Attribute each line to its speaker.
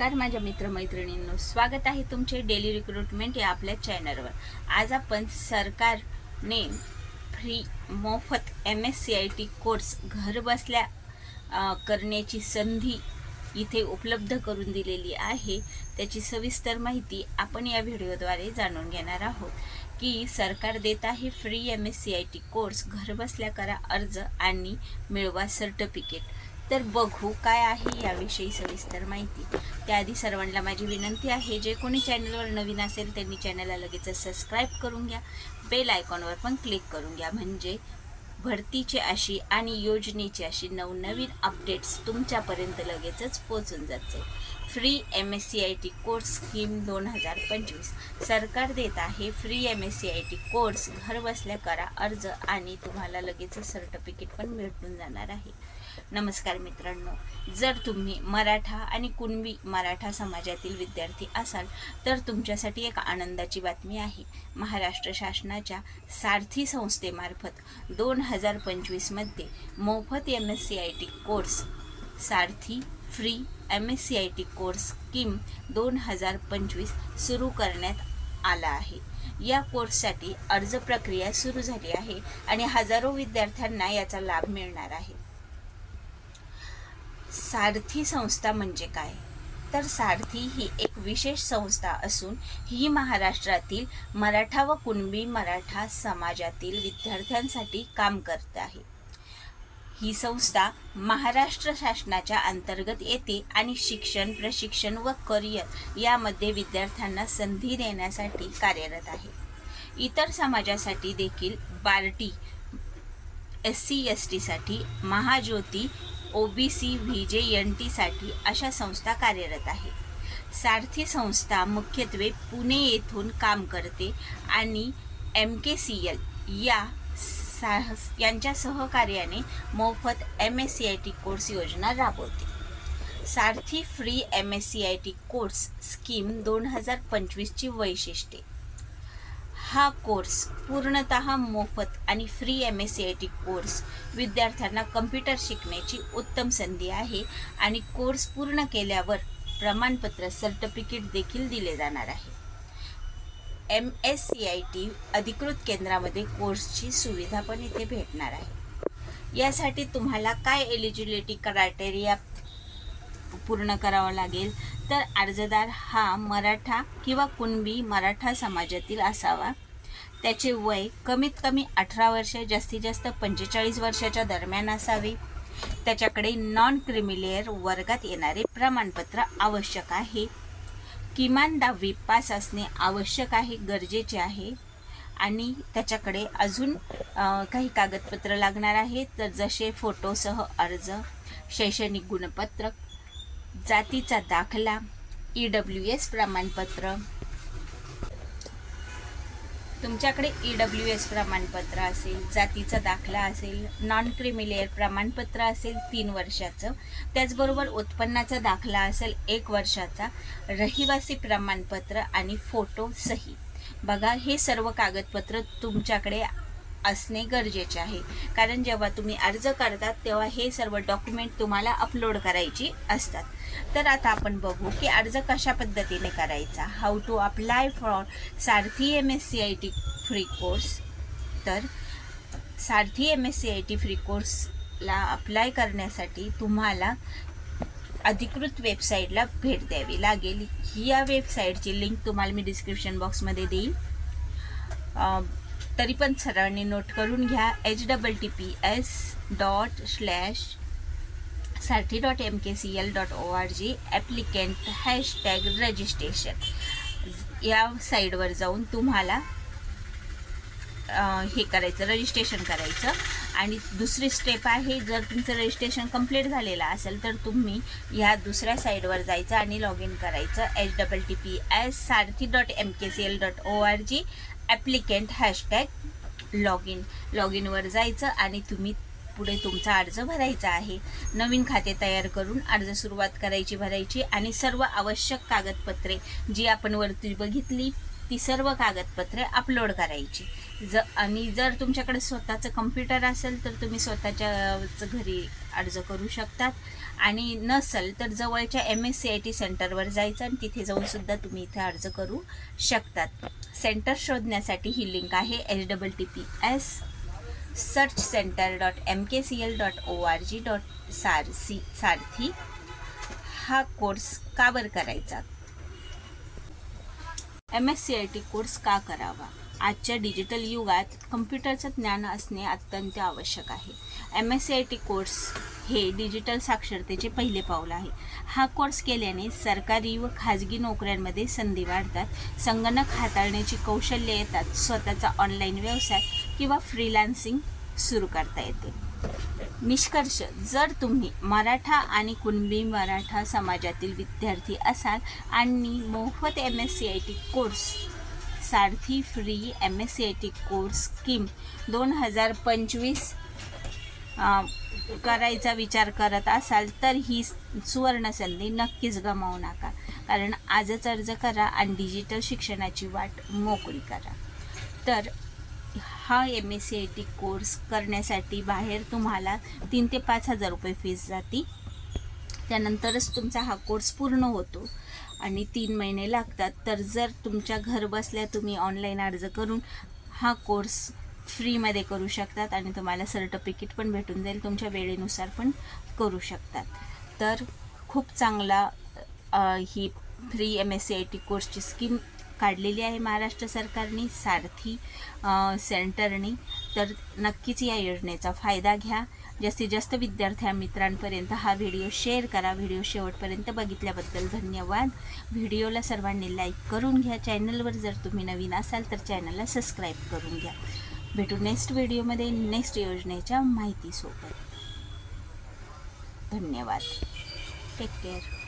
Speaker 1: नमस्कार माझ्या मित्रमैत्रिणींनो. स्वागत आहे तुमचे डेली रिक्रुटमेंट या आपल्या चॅनलवर आज आपण सरकारने फ्री मोफत M S C I T course घरबसल्या करण्याची संधी इथे उपलब्ध करून दिलेली आहे. त्याची सविस्तर माहिती आपण या व्हिडिओद्वारे जाणून घेणार आहोत. की सरकार देत आहे free M S C I T course घरबसल्या करा अर्ज आणि मिळवा सर्टिफिकेट तर बघू काय आहे याविषयी सविस्तर माहिती. त्याआधी सर्वांना माझी विनंती आहे जे कोणी चॅनलवर नवीन असेल त्यांनी चॅनलला लगेच सबस्क्राईब करून घ्या. बेल आयकॉनवर पण क्लिक करून घ्या. म्हणजे भरतीची अशी आणि योजनेची अशी नवनवीन अपडेट्स तुमच्यापर्यंत लगेचच पोचून जाते free M S C I T course scheme दोन हजार पंचवीस. सरकार देत आहे free M S C I T course घर बसल्या करा अर्ज आणि तुम्हाला लगेच सर्टिफिकेट पण भेटून जाणार आहे. नमस्कार मित्रांनो जर तुम्ही मराठा आणि कुणबी मराठा समाजातील विद्यार्थी असाल तर तुमच्यासाठी एक आनंदाची बातमी आहे. महाराष्ट्र शासनाच्या सारथी संस्थेमार्फत दोन हजार पंचवीसमध्ये मोफत M S C I T course Sarathi free M S C I T course scheme दोन हजार पंचवीस सुरू करण्यात आला आहे. या कोर्ससाठी अर्ज प्रक्रिया सुरू झाली आहे आणि हजारो विद्यार्थ्यांना याचा लाभ मिळणार आहे. सारथी संस्था म्हणजे काय? तर सारथी ही एक विशेष संस्था असून ही महाराष्ट्रातील मराठा व कुणबी मराठा समाजातील विद्यार्थ्यांसाठी काम करत आहे. ही संस्था महाराष्ट्र शासनाच्या अंतर्गत येते आणि शिक्षण प्रशिक्षण व करिअर यामध्ये विद्यार्थ्यांना संधी देण्यासाठी कार्यरत आहे. इतर समाजासाठी देखील बार्टी एस सी एस टीसाठी Mahajyoti O B C V J N टीसाठी अशा संस्था कार्यरत आहे. सारथी संस्था मुख्यत्वे पुणे येथून काम करते आणि एम के सी एल या साहस यांच्या सहकार्याने मोफत M S C I T course योजना राबवते. Sarathi free M S C I T course scheme दोन हजार पंचवीसची वैशिष्ट्ये. हा कोर्स पूर्णत मोफत आणि free M S C I T course विद्यार्थ्यांना कम्प्युटर शिकण्याची उत्तम संधी आहे आणि कोर्स पूर्ण केल्यावर प्रमाणपत्र सर्टिफिकेट देखील दिले जाणार आहे. M S C I T अधिकृत केंद्रामध्ये कोर्सची सुविधा पण इथे भेटणार आहे. यासाठी तुम्हाला काय एलिजिबिलिटी क्रायटेरिया पूर्ण करावं लागेल? तर अर्जदार हा मराठा किंवा कुणबी मराठा समाजातील असावा. त्याचे वय कमीत कमी अठरा वर्ष जास्तीत जास्त पंचेचाळीस वर्षाच्या दरम्यान असावे. त्याच्याकडे नॉन क्रिमिलेअर वर्गात येणारे प्रमाणपत्र आवश्यक आहे. किमान दहावी पास असणे आवश्यक आहे गरजेचे आहे. आणि त्याच्याकडे अजून काही कागदपत्र लागणार आहेत. तर जसे फोटोसह अर्ज शैक्षणिक गुणपत्र जातीचा दाखला ई डब्ल्यू एस प्रमाणपत्र तुमच्याकडे ई डब्ल्यू एस प्रमाणपत्र असेल जातीचा दाखला असेल नॉन क्रिमिलेअर प्रमाणपत्र असेल तीन वर्षाचं. त्याचबरोबर उत्पन्नाचा दाखला असेल एक वर्षाचा रहिवासी प्रमाणपत्र आणि फोटो सही. बघा हे सर्व कागदपत्र तुमच्याकडे असणे गरजेचे आहे. कारण जेव्हा तुम्ही अर्ज करतात तेव्हा हे सर्व डॉक्युमेंट तुम्हाला अपलोड करायची असतात. तर आता आपण बघू की अर्ज कशा पद्धतीने करायचा. How to apply for Sarathi M S C I T free course तर Sarathi M S C I T free कोर्सला apply करण्यासाठी तुम्हाला अधिकृत वेबसाईटला भेट द्यावी लागेल. या वेबसाईटची लिंक तुम्हाला मी डिस्क्रिप्शन बॉक्समध्ये देईन. तरी पण सरांनी नोट करून घ्या. H double T P S dot स्लॅशसाठी dot M K C L dot O R G applicant hashtag registration या साईडवर जाऊन तुम्हाला हे करायचं रजिस्ट्रेशन करायचं. आणि दुसरी स्टेप आहे जर तुमचं रजिस्ट्रेशन कंप्लीट झालेलं असेल तर तुम्ही ह्या दुसऱ्या साईडवर जायचं आणि लॉग इन करायचं. H double T P S Sarathi dot M K C L dot O R G applicant hashtag log in log इनवर जायचं आणि तुम्ही पुढे तुमचा अर्ज भरायचा आहे. नवीन खाते तयार करून अर्ज सुरुवात करायची भरायची आणि सर्व आवश्यक कागदपत्रे जी आपण वरती बघितली ती सर्व कागदपत्रे अपलोड करायची. ज आणि जर तुमच्याकडे स्वतःचं कम्प्युटर असेल तर तुम्ही स्वतःच्या घरी अर्ज करू शकतात. आणि नसेल तर जवळच्या M S C I T सेंटरवर जायचं आणि तिथे जाऊनसुद्धा तुम्ही इथे अर्ज करू शकतात. सेंटर शोधण्यासाठी ही लिंक आहे H double T P S search centre dot M K C L dot O R G dot सार सी सारथी. हा कोर्स का करायचा. M S C I T course का करावा? आजच्या डिजिटल युगात कम्प्युटरचं ज्ञान असणे अत्यंत आवश्यक आहे. M S C I T course हे डिजिटल साक्षरतेचे पहिले पाऊल आहे. हा कोर्स केल्याने सरकारी व खाजगी नोकऱ्यांमध्ये संधी वाढतात. संगणक हाताळण्याची कौशल्य येतात. स्वतःचा ऑनलाईन व्यवसाय किंवा फ्रीलान्सिंग सुरू करता येते. निष्कर्ष. जर तुम्ही मराठा आणि कुणबी मराठा समाजातील विद्यार्थी असाल आणि मोफत M S C I T course Sarathi free M S C I T course scheme दोन हजार पंचवीस करायचा विचार करत असाल तर ही सुवर्णसंधी नक्कीच गमावू नका. कारण आजच अर्ज करा आणि डिजिटल शिक्षणाची वाट मोकळी करा. तर हा M S C I T course करण्यासाठी बाहेर तुम्हाला तीन ते पाच हजार रुपये फीस जाती त्यानंतरच तुमचा हा कोर्स पूर्ण होतो आणि तीन महिने लागतात. तर जर तुमच्या घर बसल्या तुम्ही ऑनलाईन अर्ज करून हा कोर्स फ्रीमध्ये करू शकतात आणि तुम्हाला सर्टिफिकेट पण भेटून जाईल. तुमच्या वेळेनुसार पण करू शकतात. तर खूप चांगला ही free M S C I T कोर्सची स्कीम काढलेली आहे महाराष्ट्र सरकारने सारथी सेंटरने सेंटरनी. तर नक्कीच या योजनेचा फायदा घ्या. जास्तीत जास्त विद्यार्थ्या मित्रांपर्यंत हा व्हिडिओ शेअर करा. व्हिडिओ शेवटपर्यंत बघितल्याबद्दल धन्यवाद. व्हिडिओला सर्वांनी लाईक करून घ्या. चॅनलवर जर तुम्ही नवीन असाल तर चॅनलला सबस्क्राईब करून घ्या. भेटू नेक्स्ट व्हिडिओमध्ये नेक्स्ट योजनेच्या माहितीसोबत. धन्यवाद. Take care.